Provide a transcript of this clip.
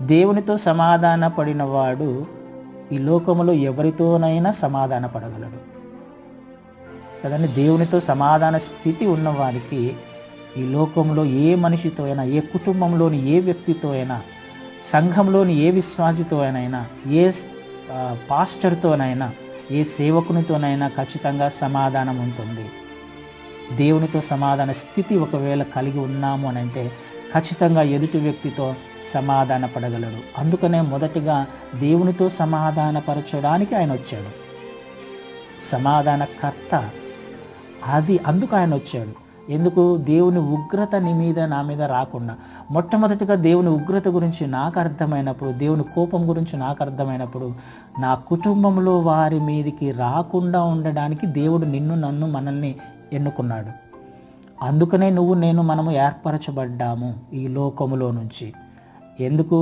దేవునితో సమాధాన పడినవాడు ఈ లోకములో ఎవరితోనైనా సమాధాన పడగలడు కదండి? దేవునితో సమాధాన స్థితి ఉన్నవారికి ఈ లోకంలో ఏ మనిషితో అయినా ఏ కుటుంబంలోని ఏ వ్యక్తితో అయినా సంఘంలోని ఏ విశ్వాసితో అయినా ఏ పాస్టర్తోనైనా ఏ సేవకునితోనైనా ఖచ్చితంగా సమాధానం ఉంటుంది. దేవునితో సమాధాన స్థితి ఒకవేళ కలిగి ఉన్నాము అని అంటే ఖచ్చితంగా ఎదుటి వ్యక్తితో సమాధానపడగలడు. అందుకనే మొదటిగా దేవునితో సమాధానపరచడానికి ఆయన వచ్చాడు. సమాధానకర్త అది అందుకు ఆయన వచ్చాడు. ఎందుకు? దేవుని ఉగ్రత నీ మీద నా మీద రాకుండా. మొట్టమొదటిగా దేవుని ఉగ్రత గురించి నాకు అర్థమైనప్పుడు దేవుని కోపం గురించి నాకు అర్థమైనప్పుడు నా కుటుంబంలో వారి మీదకి రాకుండా ఉండడానికి దేవుడు నిన్ను నన్ను మనల్ని ఎన్నుకున్నాడు. అందుకనే నువ్వు నేను మనము ఏర్పరచబడ్డాము ఈ లోకములో నుంచి. ఎందుకు?